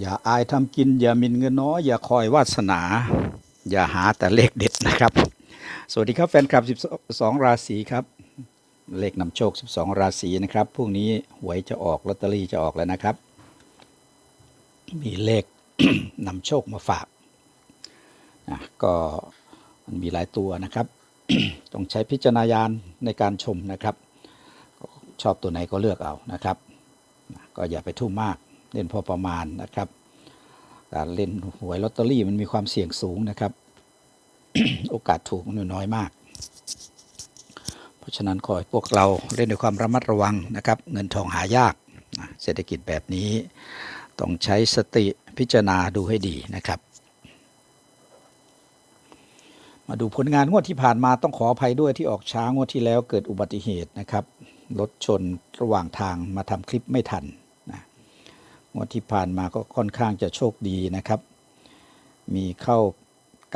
อย่าอายทำกิน อย่ามินเงินน้อย อย่าคอยวาสนา อย่าหาแต่เลขเด็ดนะครับ สวัสดีครับแฟนคลับ 12 ราศีครับ เลขนำโชค 12 ราศีนะครับพรุ่งนี้หวยจะออกลอตเตอรี่จะออกแล้วนะครับ มีเลขนำโชคมาฝากนะก็มันมีหลายตัวนะครับ ต้องใช้พิจารณญาณในการชมนะครับ ชอบตัวไหนก็เลือกเอานะครับ ก็อย่าไปทุ่มมาก เล่นพอประมาณนะครับการเล่นหวยลอตเตอรี่มันมีความเสี่ยงสูงนะครับ โอกาสถูกมันน้อยมาก เพราะฉะนั้นขอให้พวกเราเล่นด้วยความระมัดระวังนะครับ เงินทองหายาก เศรษฐกิจแบบนี้ต้องใช้สติพิจารณาดูให้ดีนะครับ มาดูผลงานงวดที่ผ่านมาต้องขออภัยด้วยที่ออกช้างวดที่แล้วเกิดอุบัติเหตุนะครับรถชนระหว่างทางมาทำคลิปไม่ทัน งวดที่ผ่านมาก็ค่อนข้างจะโชคดีนะครับ มีเข้า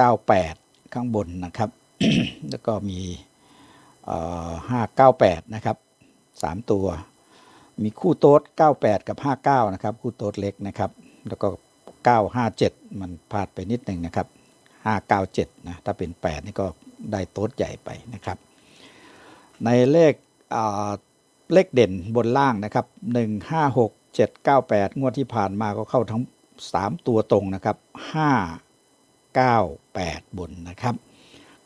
98 ข้างบนนะครับ แล้วก็มี598 นะครับ 3 ตัว มีคู่โต๊ด98 กับ 59 นะครับ คู่โต๊ดเล็กนะครับ แล้วก็ 957 มันพลาดไปนิดหนึ่งนะครับ 597 นะ ถ้าเป็น 8 นี่ก็ได้โต๊ดใหญ่ไปนะครับ ในเลขเลขเด่นบนล่างนะครับ 156 7 9 8 งวดที่ผ่านมาก็เข้าทั้ง 3 ตัวตรงนะครับ 5 9 8 บนนะครับ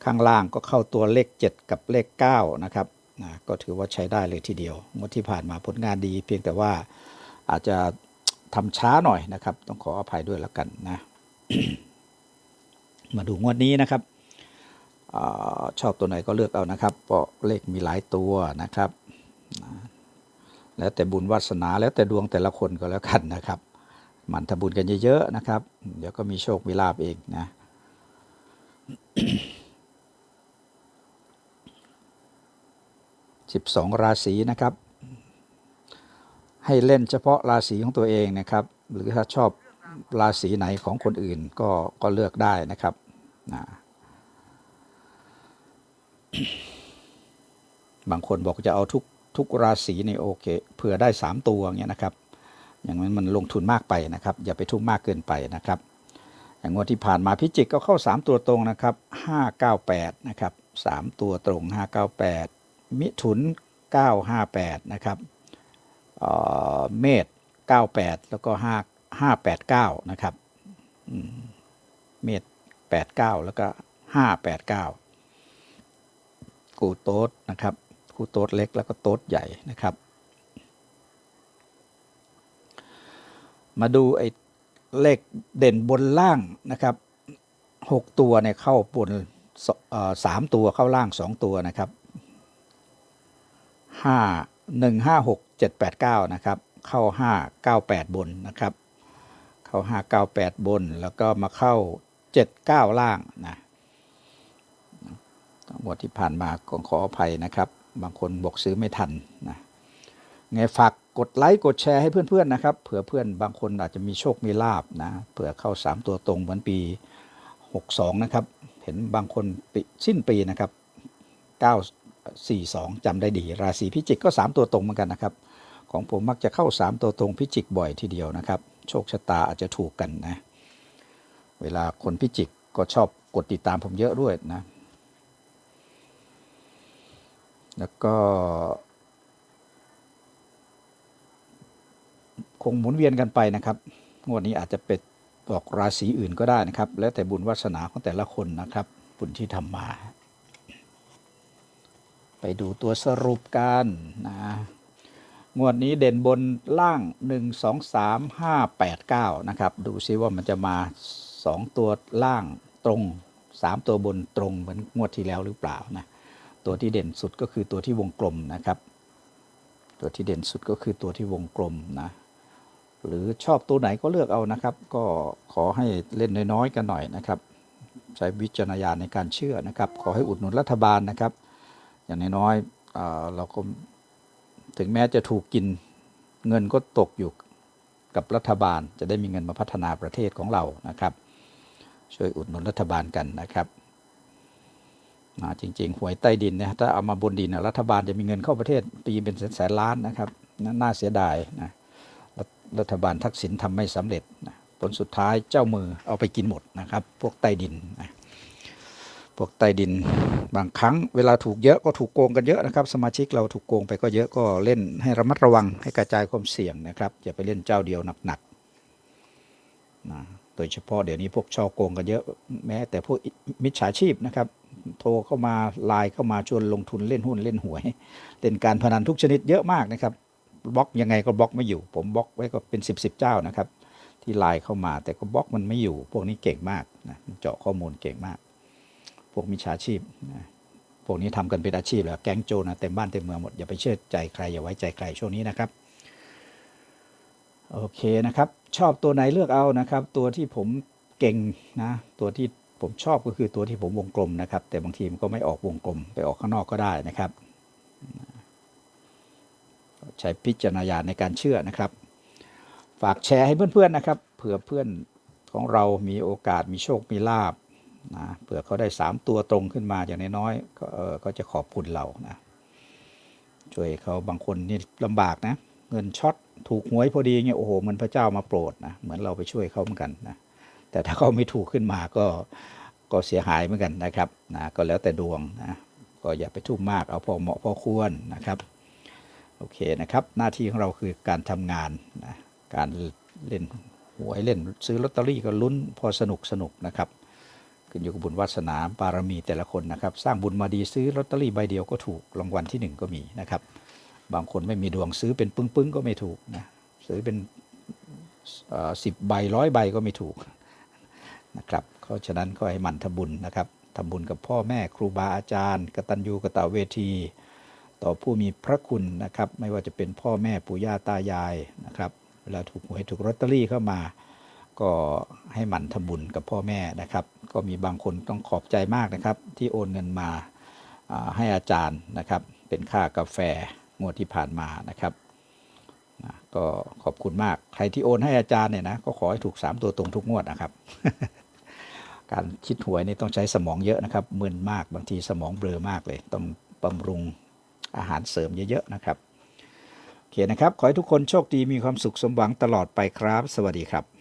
ข้างล่างก็เข้าตัวเลข 7 กับเลข 9 นะครับนะก็ถือว่าใช้ได้เลยทีเดียว งวดที่ผ่านมาผลงานดี เพียงแต่ว่าอาจจะทำช้าหน่อยนะครับ ต้องขออภัยด้วยแล้วกันนะ มาดูงวดนี้นะครับอชอบตัวไหนก็เลือกเอานะครับเพราะเลขมีหลายตัวนะครับ แล้วแต่บุญวาสนาแล้วแต่ดวงแต่ละคนก็แล้วกันนะครับมั่นทำบุญกันเยอะๆนะครับ เดี๋ยวก็มีโชคมีลาบเองนะ12ราศีนะครับ ให้เล่นเฉพาะราศีของตัวเองนะครับ หรือถ้าชอบราศีไหนของคนอื่นก็ก็เลือกได้นะครับนะบางคนบอกจะเอาทุก ทุกราศีในโอเคเผื่อได้ 3 ตัวอย่างเงี้ยนะครับ อย่างนั้นมันลงทุนมากไปนะครับ อย่าไปทุ่มมากเกินไปนะครับ อย่างงวดที่ผ่านมาพิจิกก็เข้า 3 ตัวตรงนะครับ598นะครับ3ตัวตรง 598 มิถุน 958นะครับเเมษ98 แล้วก็ 5 589นะครับเมษ89 แล้วก็ 589 กูโต๊ดนะครับ กูโต๊ดเล็กแล้วก็โต๊ดใหญ่นะครับ มาดูไอ้เลขเด่นบนล่างนะครับหกตัวเนี่ยเข้าบนสามตัวเข้าล่างสองตัวนะครับห้าหนึ่งห้าหกเจ็ดแปดเก้านะครับ เข้าห้าเก้าแปดบนนะครับ เข้าห้าเก้าแปดบน แล้วก็มาเข้าเจ็ดเก้าล่างนะทั้งหมดที่ผ่านมาก็ขออภัยนะครับ บางคนบอกซื้อไม่ทันนะไงฝากกดไลค์กดแชร์ให้เพื่อนๆนะครับเผื่อเพื่อนบางคนอาจจะมีโชคมีลาบนะเผื่อเข้า 3 ตัวตรงเหมือนปี 62 นะครับ เห็นบางคนปิสิ้นปีนะครับ 942จำได้ดี ราศีพิจิกก็ 3 ตัวตรงเหมือนกันนะครับ ของผมมักจะเข้า 3 ตัวตรงพิจิกบ่อยทีเดียวนะครับ โชคชะตาอาจจะถูกกันนะ เวลาคนพิจิกก็ชอบกดติดตามผมเยอะด้วยนะ แล้วก็คงหมุนเวียนกันไปนะครับ งวดนี้อาจจะเป็นบอกราศีอื่นก็ได้นะครับ แล้วแต่บุญวาสนาของแต่ละคนนะครับ บุญที่ทำมา ไปดูตัวสรุปกันนะ งวดนี้เด่นบนล่าง 1 2 3 5 8 9 นะครับ ดูซิว่ามันจะมา 2 ตัวล่างตรง 3 ตัวบนตรงเหมือนงวดที่แล้วหรือเปล่านะ ตัวที่เด่นสุดก็คือตัวที่วงกลมนะครับ ตัวที่เด่นสุดก็คือตัวที่วงกลมนะ หรือชอบตัวไหนก็เลือกเอานะครับ ก็ขอให้เล่นน้อยๆกันหน่อยนะครับ ใช้วิจารณญาณในการเชื่อนะครับ ขอให้อุดหนุนรัฐบาลนะครับ อย่างน้อยๆเอ่อเราก็ถึงแม้จะถูกกินเงินก็ตกอยู่กับรัฐบาล จะได้มีเงินมาพัฒนาประเทศของเรานะครับ ช่วยอุดหนุนรัฐบาลกันนะครับ นะจริงๆ หวยใต้ดินเนี่ยถ้าเอามาบนดินนะรัฐบาลจะมีเงินเข้าประเทศปีเป็นแสนๆล้านนะครับนน่าเสียดายนะรัฐรัฐบาลทักษิณทำไม่สำเร็จนะผลสุดท้ายเจ้ามือเอาไปกินหมดนะครับ พวกใต้ดินนะพวกใต้ดินบางครั้งเวลาถูกเยอะก็ถูกโกงกันเยอะนะครับ สมาชิกเราถูกโกงไปก็เยอะก็เล่นให้ระมัดระวังให้กระจายความเสี่ยงนะครับอย่าไปเล่นเจ้าเดียวหนักๆนะโดยเฉพาะเดี๋ยวนี้พวกช่อโกงกันเยอะแม้แต่พวกมิจฉาชีพนะครับ โทรเข้ามาไลน์เข้ามาชวนลงทุนเล่นหุ้นเล่นหวย เล่นการพนันทุกชนิดเยอะมากนะครับบล็อกยังไงก็บล็อกไม่อยู่ ผมบล็อกไว้ก็เป็น 10บสเจ้านะครับ ที่ไลน์เข้ามาแต่ก็บล็อกมันไม่อยู่ พวกนี้เก่งมากนะเจาะข้อมูลเก่งมาก พวกมิจฉาชีพนะพวกนี้ทำกันเป็นอาชีพแล้วแก๊งโจรนะเต็มบ้านเต็มเมืองหมดอย่าไปเชื่อใจใครอย่าไว้ใจใครช่วงนี้นะครับโอเคนะครับ ชอบตัวไหนเลือกเอานะครับ ตัวที่ผมเก่งนะ ตัวที่ ผมชอบก็คือตัวที่ผมวงกลมนะครับ แต่บางทีมันก็ไม่ออกวงกลมไปออกข้างนอกก็ได้นะครับ ใช้พิจารณญาณในการเชื่อนะครับ ฝากแชร์ให้เพื่อนๆนะครับ เผื่อเพื่อนของเรามีโอกาสมีโชคมีลาบนะเผื่อเขาได้ 3 ตัวตรงขึ้นมาอย่างน้อยๆก็เออก็จะขอบคุณเรานะช่วยเขาบางคนนี่ลำบากนะ เงินช็อตถูกหวยพอดีเงี้ยโอ้โหเหมันพระเจ้ามาโปรดนะเหมือนเราไปช่วยเขาเหมือนกันนะ แต่ถ้าเขาไม่ถูกขึ้นมาก็ก็เสียหายเหมือนกันนะครับนะก็แล้วแต่ดวงนะก็อย่าไปทุ่มมากเอาพอเหมาะพอควรนะครับโอเคนะครับหน้าที่ของเราคือการทำงานนะการเล่นหวยเล่นซื้อลอตเตอรี่ก็ลุ้นพอสนุกสนุกนะครับขึ้นอยู่กับบุญวาสนาบารมีแต่ละคนนะครับ สร้างบุญมาดีซื้อลอตเตอรี่ใบเดียวก็ถูกรางวัลที่หนึ่งก็มีนะครับ บางคนไม่มีดวงซื้อเป็นปึ้งๆก็ไม่ถูกนะซื้อเป็นสิบใบร้อยใบก็ไม่ถูก นะครับเพราะฉะนั้นก็ให้หมันทำบุญนะครับทำบุญกับพ่อแม่ครูบาอาจารย์กตัญญูกตเวที ต่อผู้มีพระคุณนะครับ ไม่ว่าจะเป็นพ่อแม่ปู่ย่าตายายนะครับเวลาถูกหวยถูกลอตเตอรี่เข้ามาก็ให้หมั่นทำบุญกับพ่อแม่นะครับ ก็มีบางคนต้องขอบใจมากนะครับ ที่โอนเงินมาให้อาจารย์นะครับ เป็นค่ากาแฟงวดที่ผ่านมานะครับก็ขอบคุณมาก ใครที่โอนให้อาจารย์เนี่ยนะก็ขอให้ถูก 3 ตัวตรงทุกงวดนะครับ การคิดหวยนี่ต้องใช้สมองเยอะนะครับมึนมากบางทีสมองเบลอมากเลย ต้องบำรุงอาหารเสริมเยอะๆนะครับโอเคนะครับ ขอให้ทุกคนโชคดีมีความสุขสมหวังตลอดไปครับ สวัสดีครับ